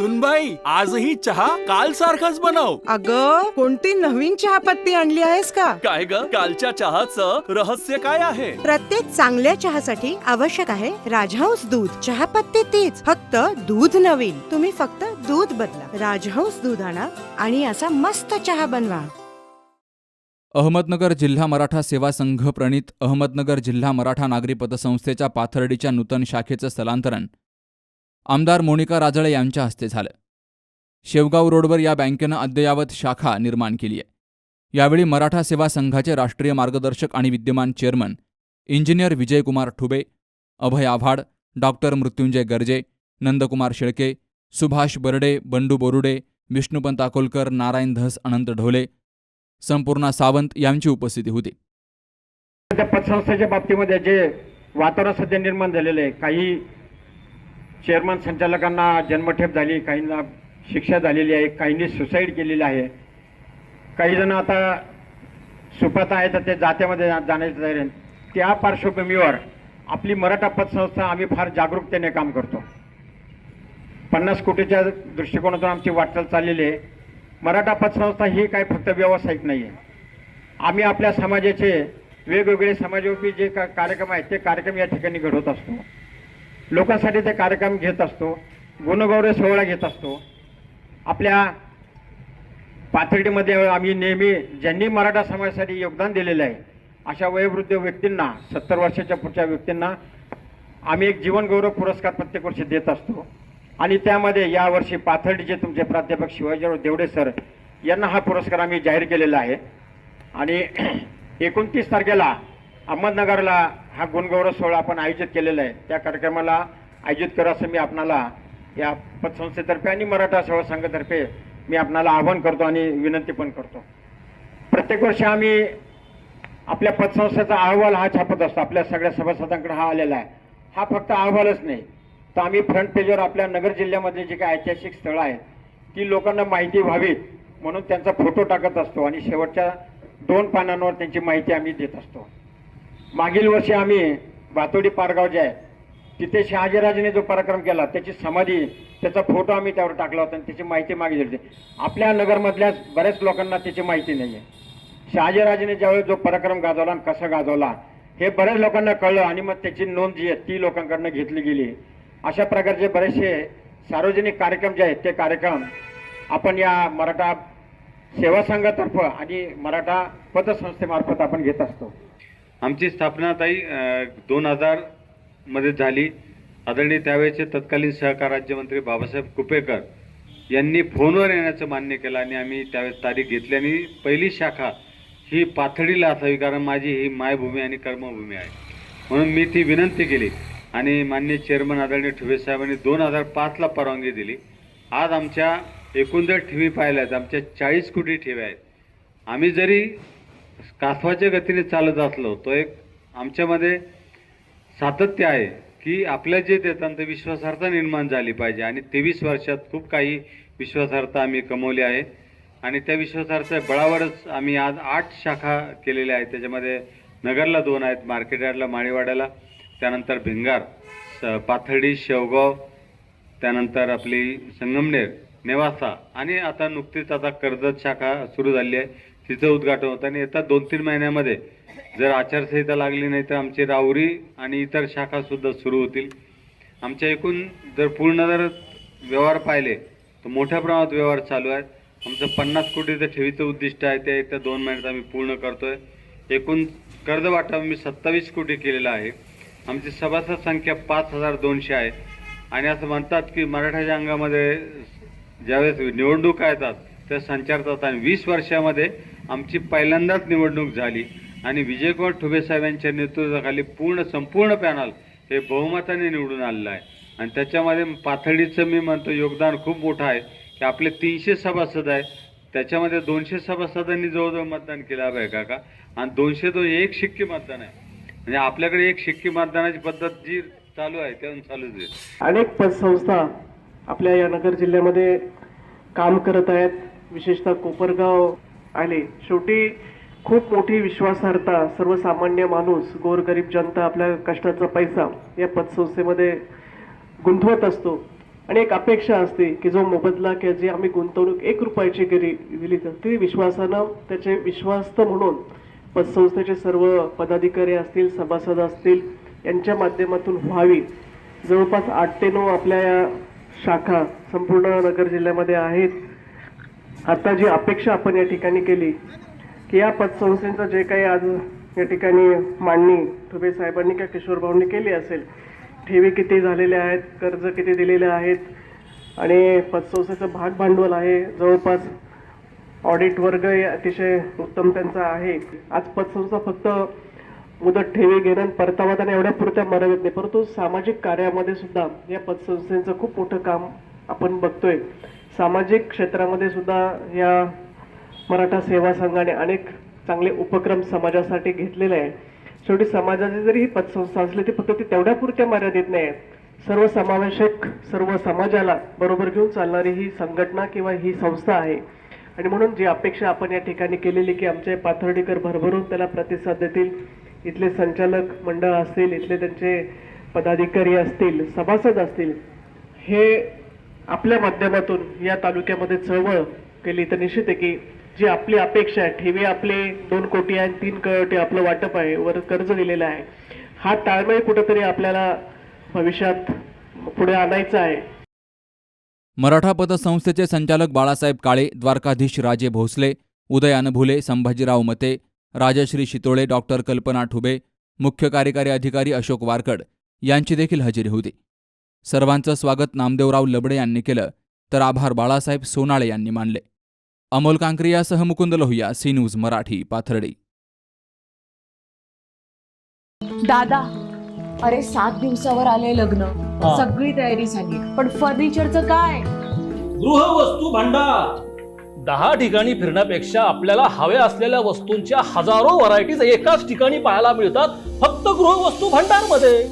सुनबाई आजही चहा काल सारखाच बनव. अग कोणती नवीन चहापत्ती आणली आहेस का? काय ग? कालच्या चहाचं रहस्य काय आहे? प्रत्येक चांगल्या चहासाठी आवश्यक आहे राजहंस दूध. चहापत्ती तीच फक्त दूध नवीन. तुम्ही फक्त दूध बदला. राजहंस दूध आणा आणि असा मस्त चहा बनवा. अहमदनगर जिल्हा मराठा सेवा संघ प्रणित अहमदनगर जिल्हा मराठा नागरी पतसंस्थेच्या पाथर्डीच्या नूतन शाखेचं स्थलांतरण. आमदार मोनिका राजळे यांच्या हस्ते झालं. शेवगाव रोडवर या बँकेनं अद्ययावत शाखा निर्माण केली आहे. यावेळी मराठा सेवा संघाचे राष्ट्रीय मार्गदर्शक आणि विद्यमान chairman engineer Vijaykumar Thube Abhay Awhad doctor Mrutyunjay Garje Nandkumar Shelke Subhash Barde Bandu Borude Vishnupant Akolkar Narayan Dhas Anant Dhole Sampurna Sawant यांची उपस्थिती होती. पतसंस्थेच्या बाबतीमध्ये जे वातावरण सध्या निर्माण झालेलं आहे काही चेअरमन संचालकांना जन्मठेप झाली काहींना शिक्षा झालेली आहे काहींनी सुसाईड केलेली आहे. काही जण आता सुपात आहे तर ते जात्यामध्ये जा- जाण्याचं तयारी त्या पार्श्वभूमीवर आपली मराठा पतसंस्था आम्ही फार जागरूकतेने काम करतो. पन्नास कोटीच्या दृष्टिकोनातून आमची वाटचाल चाललेली आहे. मराठा पतसंस्था ही काय फक्त व्यावसायिक नाही आहे आम्ही आपल्या समाजाचे वेगवेगळे समाजोपी जे का कार्यक्रम आहेत ते कार्यक्रम या ठिकाणी घडवत असतो. लोकांसाठी ते कार्यक्रम घेत असतो गुणगौरव सोहळा घेत असतो. आपल्या पाथर्डीमध्ये आम्ही नेहमी ज्यांनी मराठा समाजासाठी योगदान दिलेलं आहे अशा वयोवृद्ध व्यक्तींना सत्तर वर्षाच्या पुढच्या व्यक्तींना आम्ही एक जीवनगौरव पुरस्कार प्रत्येक वर्षी देत असतो. आणि त्यामध्ये यावर्षी पाथर्डीचे तुमचे प्राध्यापक शिवाजीराव देवडे सर यांना हा पुरस्कार आम्ही जाहीर केलेला आहे. आणि एकोणतीस तारखेला अहमदनगरला हा गुणगौरव सोहळा आपण आयोजित केलेला आहे. त्या कार्यक्रमाला आयोजित करा असं मी आपणाला या पतसंस्थेतर्फे आणि मराठा सेवा संघातर्फे मी आपणाला आवाहन करतो आणि विनंती पण करतो. प्रत्येक वर्षी आम्ही आपल्या पतसंस्थेचा अहवाल हा छापत असतो. आपल्या सगळ्या सभासदांकडे हा आलेला आहे. हा फक्त अहवालच नाही. तर आम्ही फ्रंट पेजवर आपल्या नगर जिल्ह्यामध्ये जे काही ऐतिहासिक स्थळं आहेत ती लोकांना माहिती व्हावीत म्हणून त्यांचा फोटो टाकत असतो आणि शेवटच्या दोन पानांवर त्यांची माहिती आम्ही देत असतो. मागील वर्षी आम्ही भातोडी पारगाव जे आहे तिथे शहाजीराजेने जो पराक्रम केला त्याची समाधी त्याचा फोटो आम्ही त्यावर टाकला होता आणि त्याची माहिती मागितली होती. आपल्या नगरमधल्याच बऱ्याच लोकांना त्याची माहिती नाही आहे शहाजीराजेने ज्यावेळेस जो पराक्रम गाजवला आणि कसा गाजवला हे बऱ्याच लोकांना कळलं आणि मग त्याची नोंद जी आहे ती लोकांकडनं घेतली गेली. अशा प्रकारचे बरेचसे सार्वजनिक कार्यक्रम जे आहेत ते कार्यक्रम आपण या मराठा सेवा संघातर्फ आणि मराठा पतसंस्थेमार्फत आपण घेत असतो. आमची स्थापना ताई दोन हजारमध्ये झाली. आदरणीय त्यावेळेचे तत्कालीन सहकार राज्यमंत्री बाबासाहेब कुपेकर यांनी फोनवर येण्याचं मान्य केलं आणि आम्ही त्यावेळेस तारीख घेतली. आणि पहिली शाखा ही पाथडीला असावी कारण माझी ही मायभूमी आणि कर्मभूमी आहे. म्हणून मी ती विनंती केली आणि मान्य चेअरमन आदरणीय ठुबे साहेबांनी दोन हजार पाचला परवानगी दिली. आज आमच्या एकूण जर ठेवी पाहिल्या आहेत आमच्या चाळीस कोटी ठेवी आहेत. आम्ही जरी कासवाच्या गतीने चालत असलो तो एक आमच्यामध्ये सातत्य आहे की आपल्या जे देतात ते विश्वासार्हता निर्माण झाली पाहिजे आणि तेवीस वर्षात खूप काही विश्वासार्हता आम्ही कमवली आहे. आणि त्या विश्वासार्हता बळावरच आम्ही आज आठ शाखा केलेल्या आहेत. त्याच्यामध्ये नगरला दोन आहेत मार्केटयार्डला माळीवाड्याला त्यानंतर भिंगार स पाथर्डी शेवगाव त्यानंतर आपली संगमनेर नेवासा आणि आता नुकतीच आता कर्जत शाखा सुरू झाली आहे. तिचं उद्घाटन होतं. आणि येतात दोन तीन महिन्यामध्ये. जर आचारसंहिता लागली नाही तर आमची राऊरी आणि इतर शाखासुद्धा सुरू होतील. आमच्या एकूण जर पूर्ण जर व्यवहार पाहिले तर मोठ्या प्रमाणात व्यवहार चालू आहेत. आमचं पन्नास कोटीचं ठेवीचं उद्दिष्ट आहे. ते येत्या दोन महिन्यात आम्ही पूर्ण करतो आहे एकूण कर्ज वाटप मी सत्तावीस कोटी केलेलं आहे. आमची सभासद संख्या पाच हजार दोनशे आहे. आणि असं म्हणतात की मराठाच्या अंगामध्ये ज्यावेळेस निवडणुका येतात त्या संचारतात आणि वीस वर्षामध्ये आमची पहिल्यांदाच निवडणूक झाली आणि विजयकुमार ठुबे साहेब यांच्या नेतृत्वाखाली पूर्ण संपूर्ण पॅनल हे बहुमताने निवडून आलेलं आहे. आणि त्याच्यामध्ये पाथर्डीचं मी म्हणतो योगदान खूप मोठं आहे की आपले तीनशे सभासद आहे. त्याच्यामध्ये दोनशे सभासदांनी जवळजवळ मतदान केलं आहे काका. आणि दोनशे तो एक शिक्के मतदान आहे. म्हणजे आपल्याकडे एक शिक्की मतदानाची पद्धत जी चालू आहे त्या चालूच आहे. अनेक पतसंस्था आपल्या या नगर जिल्ह्यामध्ये काम करत आहेत. विशेषतः कोपरगाव आले शेवटी खूप मोठी विश्वासार्हता सर्वसामान्य माणूस गोरगरीब जनता आपल्या कष्टाचा पैसा या पतसंस्थेमध्ये गुंतवत असतो. आणि एक अपेक्षा असते की जो मोबदला किंवा जी आम्ही गुंतवणूक एक रुपयाची केली दिली तर ती विश्वासानं त्याचे विश्वास्त म्हणून पतसंस्थेचे सर्व पदाधिकारी असतील सभासद असतील यांच्या माध्यमातून व्हावी. जवळपास आठ ते नऊ आपल्या या शाखा संपूर्ण नगर जिल्ह्यामध्ये आहेत. आता जी अपेक्षा आपण या ठिकाणी केली की या पतसंस्थेचं जे काही आज या ठिकाणी मांडणी ठुबे साहेबांनी किंवा किशोर भाऊंनी केली असेल ठेवी किती झालेल्या आहेत कर्ज किती दिलेले आहेत आणि पतसंस्थेचं भाग भांडवल आहे जवळपास ऑडिट वर्ग हे अतिशय उत्तम त्यांचा आहे. आज पतसंस्था फक्त मुदत ठेवी घेणं परतावा त्यांना एवढ्या पुरत्या मर्यादित नाही परंतु सामाजिक कार्यामध्ये सुद्धा या पतसंस्थेचं खूप मोठं काम आपण बघतोय. सामाजिक क्षेत्रामध्ये सुद्धा या मराठा सेवा संघाने अनेक चांगले उपक्रम समाजासाठी घेतलेले आहे शेवटी समाजाची जरी ही पतसंस्था असली ती फक्त ती तेवढ्यापुरत्या मर्यादित नाही आहे सर्व समावेशक सर्व समाजाला बरोबर घेऊन चालणारी ही संघटना किंवा ही संस्था आहे. आणि म्हणून जी अपेक्षा आपण या ठिकाणी केलेली की आमचे पाथर्डीकर भरभरून त्याला प्रतिसाद देतील इथले संचालक मंडळ असतील इथले त्यांचे पदाधिकारी असतील सभासद असतील हे आपल्या माध्यमातून या तालुक्यामध्ये चळवळ केली तर निश्चित आहे की जी आपली अपेक्षा आहे ठेवी आपले दोन कोटी आहे तीन कोटी आपलं वाटप आहे वर कर्ज दिलेलं आहे. हा ताळमेळ कुठंतरी आपल्याला भविष्यात पुढे आणायचा आहे. मराठा पतसंस्थेचे संचालक बाळासाहेब काळे द्वारकाधीश राजे भोसले उदय अनभुले संभाजीराव मते राजश्री शितोळे डॉक्टर कल्पना ठुबे मुख्य कार्यकारी अधिकारी अशोक वारकड यांची देखील हजेरी होती. सर्वांचं स्वागत नामदेवराव लबडे यांनी केलं तर आभार बाळासाहेब सोनाळे यांनी मानले. अमोल कांक्रियासह मुकुंद लोहिया सी न्यूज मराठी पाथर्डी. दादा अरे सात दिवसावर आले लग्न. सगळी तयारी झाली. पण फर्निचरचं काय? गृहवस्तू भांडार. दहा ठिकाणी फिरण्यापेक्षा आपल्याला हव्या असलेल्या वस्तूंच्या हजारो व्हरायटीज एकाच ठिकाणी पाहायला मिळतात फक्त गृहवस्तू भांडारमध्ये